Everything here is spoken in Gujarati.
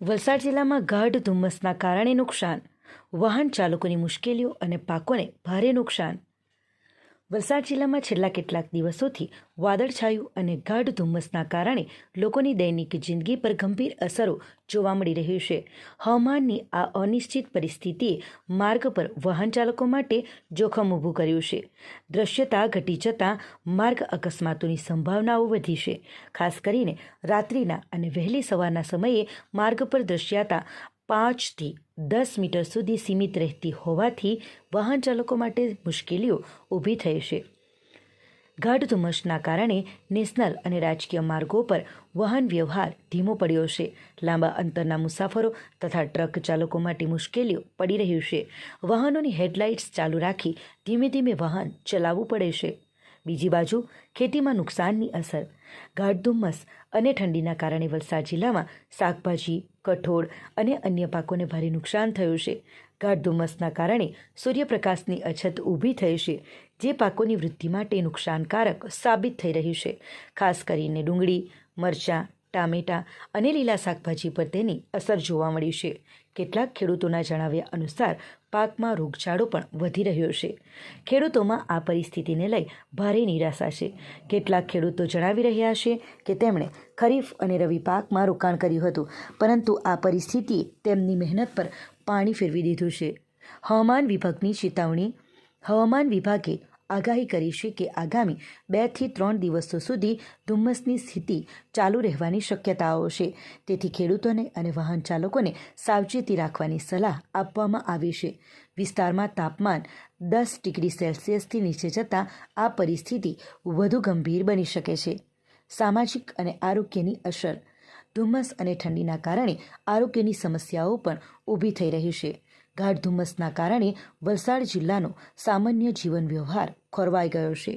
વલસાડ જિલ્લામાં ગાઢ ધુમ્મસના કારણે નુકસાન. વાહન ચાલકોની મુશ્કેલીઓ અને પાકોને ભારે નુકસાન. વલસાડ જિલ્લામાં છેલ્લા કેટલાક દિવસોથી વાદળછાયું અને ગાઢ ધુમ્મસના કારણે લોકોની દૈનિક જિંદગી પર ગંભીર અસરો જોવા મળી રહી છે. હવામાનની આ અનિશ્ચિત પરિસ્થિતિએ માર્ગ પર વાહન ચાલકો માટે જોખમ ઊભું કર્યું છે. દ્રશ્યતા ઘટી જતાં માર્ગ અકસ્માતોની સંભાવનાઓ વધી છે. ખાસ કરીને રાત્રિના અને વહેલી સવારના સમયે માર્ગ પર દ્રશ્યતા પાંચથી દસ મીટર સુધી સીમિત રહેતી હોવાથી વાહન ચાલકો માટે મુશ્કેલીઓ ઊભી થઈ છે. ગાઢ ધુમ્મસના કારણે નેશનલ અને રાજકીય માર્ગો પર વાહન વ્યવહાર ધીમો પડ્યો છે. લાંબા અંતરના મુસાફરો તથા ટ્રક ચાલકો માટે મુશ્કેલીઓ પડી રહ્યું છે. વાહનોની હેડલાઇટ્સ ચાલુ રાખી ધીમે ધીમે વાહન ચલાવવું પડે છે. બીજી બાજુ, ખેતીમાં નુકસાનની અસર. ગાઢ ધુમ્મસ અને ઠંડીના કારણે વલસાડ જિલ્લામાં શાકભાજી, કઠોળ અને અન્ય પાકોને ભારે નુકસાન થયું છે. ગાઢ ધુમ્મસના કારણે સૂર્યપ્રકાશની અછત ઊભી થઈ છે, જે પાકોની વૃદ્ધિ માટે નુકસાનકારક સાબિત થઈ રહ્યું છે. ખાસ કરીને ડુંગળી, મરચાં ટામેટાં અને લીલા શાકભાજી પર તેની અસર જોવા મળી છે. કેટલાક ખેડૂતોના જણાવ્યા અનુસાર, પાકમાં રોગચાળો પણ વધી રહ્યો છે. ખેડૂતોમાં આ પરિસ્થિતિને લઈ ભારે નિરાશા છે. કેટલાક ખેડૂતો જણાવી રહ્યા છે કે તેમણે ખરીફ અને રવિ પાકમાં રોકાણ કર્યું હતું, પરંતુ આ પરિસ્થિતિએ તેમની મહેનત પર પાણી ફેરવી દીધું છે. હવામાન વિભાગની ચેતવણી હવામાન વિભાગે આગાહી કરી છે કે આગામી બેથી ત્રણ દિવસો સુધી ધુમ્મસની સ્થિતિ ચાલુ રહેવાની શક્યતાઓ છે. તેથી ખેડૂતોને અને વાહન ચાલકોને સાવચેતી રાખવાની સલાહ આપવામાં આવી છે. વિસ્તારમાં તાપમાન દસ ડિગ્રી સેલ્સિયસથી નીચે જતાં આ પરિસ્થિતિ વધુ ગંભીર બની શકે છે. સામાજિક અને આરોગ્યની અસર. ધુમ્મસ અને ઠંડીના કારણે આરોગ્યની સમસ્યાઓ પણ ઊભી થઈ રહી છે. ગાઢ ધુમ્મસના કારણે વલસાડ જિલ્લાનો સામાન્ય જીવન વ્યવહાર ખોરવાઈ ગયો છે.